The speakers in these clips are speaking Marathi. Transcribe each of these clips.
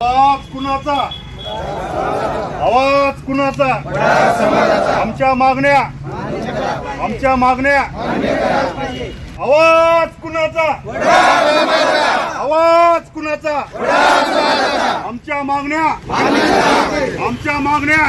आवाज कुणाचा? आवाज कुणाचा? आमच्या मागण्या. आमच्या मागण्या. आवाज कुणाचा? आवाज कुणाचा? आमच्या मागण्या. आमच्या मागण्या.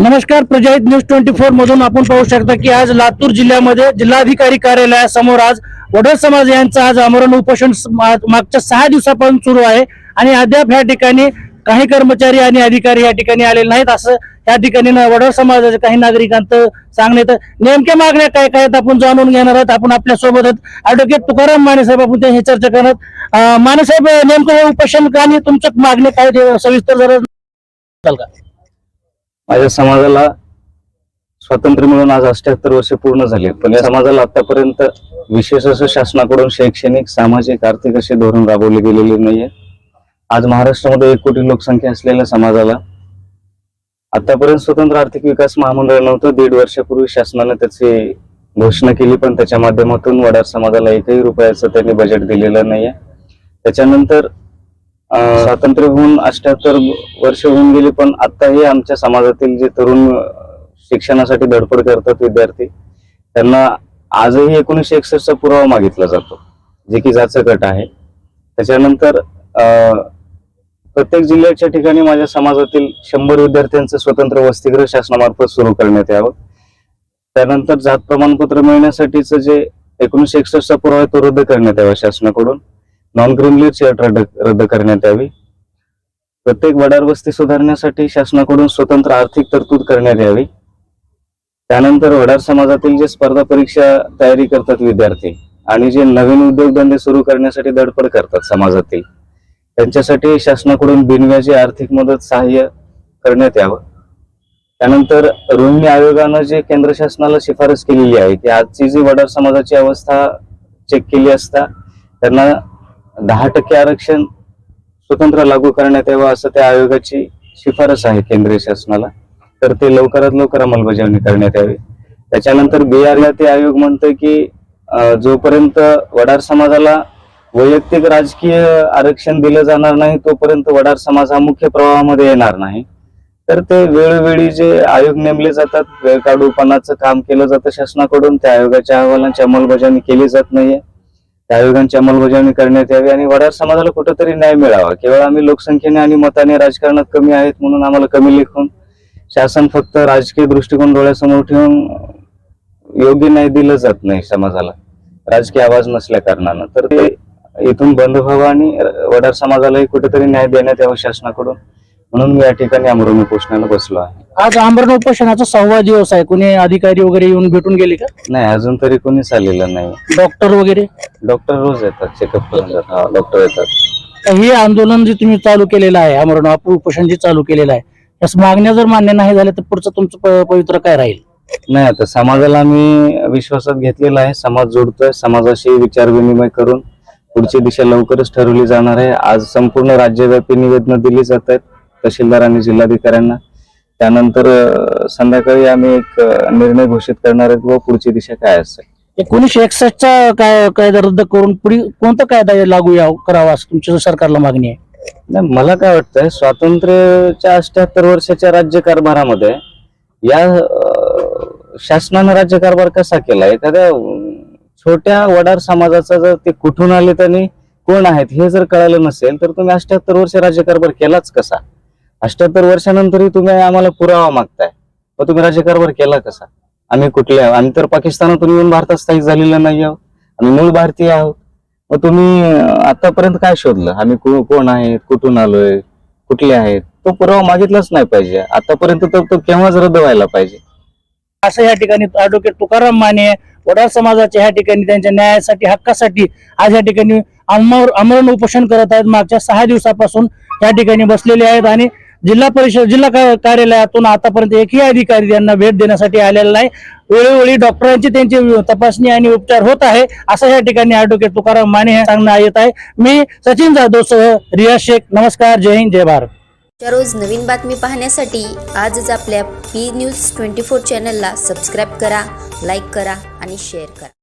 नमस्कार प्रजाहित न्यूज ट्वेंटी फोर मधून आपण पाहू शकता की आज लातूर जिल्ह्यामध्ये जिल्हाधिकारी कार्यालयासमोर आज वडोद समाज यांचं आज आमरण उपोषण मागच्या सहा दिवसापासून सुरू आहे. आणि अद्याप ह्या ठिकाणी काही कर्मचारी आणि अधिकारी या ठिकाणी आलेले नाहीत असं या ठिकाणी न- वडोद समाजाच्या काही नागरिकांचं सांगण्यात नेमक्या मागण्या काय काय आपण जाणून घेणार आहोत. आपण आपल्या सोबतच ऍडव्होकेट तुकाराम मानेसाहेब आपण त्यांची चर्चा करणार मानेसाहेब नेमकं हे उपोषण का आणि तुमचं मागणी काय ते सविस्तर जरा का? माझ्या समाजाला स्वातंत्र्य मिळून आज अष्ट्याहत्तर वर्ष पूर्ण झाले पण या समाजाला आतापर्यंत विशेष असं शासनाकडून शैक्षणिक सामाजिक आर्थिक असे धोरण राबवले गेलेले नाहीये. आज महाराष्ट्रामध्ये एक कोटी लोकसंख्या असलेल्या समाजाला आतापर्यंत स्वतंत्र आर्थिक विकास महामंडळ नव्हतं. दीड वर्षापूर्वी शासनाने त्याची घोषणा केली पण त्याच्या माध्यमातून वडार समाजाला एकही रुपयाचं त्यांनी बजेट दिलेलं नाहीये. त्याच्यानंतर अं, स्वातंत्र्य होऊन अठ्याहत्तर वर्ष होऊन गेली पण आताही आमच्या समाजातील जे तरुण शिक्षणासाठी धडपड करतात विद्यार्थी त्यांना आजही एकोणीसशे एकसष्टचा पुरावा मागितला जातो जे की जाचं गट आहे. त्याच्यानंतर प्रत्येक जिल्ह्याच्या ठिकाणी माझ्या समाजातील शंभर विद्यार्थ्यांचं स्वतंत्र वसतिगृह शासनामार्फत सुरू करण्यात यावं. त्यानंतर जात प्रमाणपत्र मिळण्यासाठीचं जे एकोणीसशे एकसष्टचा पुरावा आहे तो रद्द करण्यात यावा शासनाकडून. नॉन क्रिमिनल अट रद्द रद्द करण्यात यावी. प्रत्येक वडार वस्ती सुधारण्यासाठी शासनाकडून स्वतंत्र आर्थिक तरतूद करण्यात यावी. त्यानंतर वडार समाजातील जे स्पर्धा परीक्षा तयारी करतात विद्यार्थी आणि जे नवीन उद्योगधंदे सुरू करण्यासाठी धडपड करतात समाजातील त्यांच्यासाठी शासनाकडून बिनव्याजी आर्थिक मदत सहाय्य करण्यात यावं. त्यानंतर रोहिणी आयोगानं जे केंद्र शासनाला शिफारस केलेली आहे की आजची जी वडार समाजाची अवस्था चेक केली असता त्यांना दहा टक्के आरक्षण स्वतंत्र लागू करण्यात यावं असं त्या आयोगाची शिफारस आहे केंद्रीय शासनाला. तर ते लवकरात लवकर अंमलबजावणी करण्यात यावी. त्याच्यानंतर बिहारला ते आयोग म्हणतोय की जोपर्यंत वडार समाजाला वैयक्तिक राजकीय आरक्षण दिलं जाणार नाही तोपर्यंत वडार समाज हा मुख्य प्रवाहामध्ये येणार नाही. तर ते वेळोवेळी जे आयोग नेमले जातात वेळ काढूपणाचं काम केलं जातं शासनाकडून त्या आयोगाच्या अहवालांची अंमलबजावणी केली जात नाहीये. त्या आयोगांची अंमलबजावणी करण्यात यावी आणि वडार समाजाला कुठंतरी न्याय मिळावा. केवळ आम्ही लोकसंख्येने आणि मताने राजकारणात कमी आहेत म्हणून आम्हाला कमी लेखून शासन फक्त राजकीय दृष्टिकोन डोळ्यासमोर ठेवून योग्य न्याय दिलं जात नाही समाजाला. राजकीय आवाज नसल्या कारणानं. तर ते इथून बंद व्हावं आणि वडार समाजालाही कुठेतरी न्याय देण्यात यावा शासनाकडून. म्हणून मी या ठिकाणी अमरून उपोषणाला बसलो आहे. आज आमरण उपोषणाचा सहावा दिवस आहे. कुणी अधिकारी वगैरे येऊन भेटून गेले का? नाही अजून तरी कोणीच आलेलं नाही. डॉक्टर वगैरे? डॉक्टर रोज येतात चेकअप करून जातात. डॉक्टर येतात. हे आंदोलन जे तुम्ही चालू केलेलं आहे आमरण उप- उपोषण जे चालू केलेलं आहे यास मागण्या जर मान्य नाही झाल्या तर पुढचं तुमचं पवित्र काय राहील? नाही आता समाजाला आम्ही विश्वासात घेतलेला आहे. समाज जोडतोय. समाजाशी विचार विनिमय करून पुढची दिशा लवकरच ठरवली जाणार आहे. आज संपूर्ण राज्यव्यापी निवेदनं दिली जात आहेत तहसीलदार आणि जिल्हाधिकाऱ्यांना. त्यानंतर संध्याकाळी आम्ही एक निर्णय घोषित करणार आहेत व पुढची दिशा काय असेल. एकोणीशे एकसष्टचा काय कायदा रद्द करून पुढे कोणता कायदा लागू याव करावा असं तुमच्या सरकारला मागणी आहे? नाही मला काय वाटतंय स्वातंत्र्याच्या अठ्याहत्तर वर्षाच्या राज्यकारभारामध्ये या अं, शासनानं राज्यकारभार कसा केला एखाद्या अं, छोट्या वडार समाजाचा जर ते कुठून आले त्यांनी कोण आहेत हे जर कळालं नसेल तर तुम्ही अठ्याहत्तर वर्ष राज्यकारभार केलाच कसा? अठ्याहत्तर वर्षानंतरही तुम्ही आम्हाला पुरावा मागताय मग तुम्ही राज्यकारभार केला कसा? आम्ही कुठले आहोत? आम्ही तर पाकिस्तानातून येऊन भारतात स्थायिक झालेलं नाही आहोत. आम्ही मूळ भारतीय आहोत. मग तुम्ही आतापर्यंत काय शोधलं? आम्ही कोण आहेत? कुठून आलोय? कुठले आहेत? तो पुरावा मागितलाच नाही पाहिजे. आतापर्यंत तर तो केव्हाच रद्द व्हायला पाहिजे? असं या ठिकाणी ऍडव्होकेट तुकाराम माने वडार समाजाच्या ह्या ठिकाणी त्यांच्या न्यायासाठी हक्कासाठी आज या ठिकाणी आमर आमरण उपोषण करत आहेत. मागच्या सहा दिवसापासून या ठिकाणी बसलेले आहेत आणि जिल्हा परिषद जिल्हा कार्यालयातून आतापर्यंत एकही अधिकारी त्यांना भेट देण्यासाठी आलेला नाही. वेळोवेळी डॉक्टरांची त्यांची तपासणी आणि उपचार होत आहे. असं या ठिकाणी ऍडव्होकेट तुकाराम माने हे सांगण्यात येत आहे. मी सचिन जाधव सह शेख नमस्कार जय हिंद जय भारत. रोज नवीन बातमी पाहण्यासाठी आजच आपल्या पी न्यूज ट्वेंटी फोर चॅनलला सबस्क्राईब करा लाईक करा आणि शेअर करा.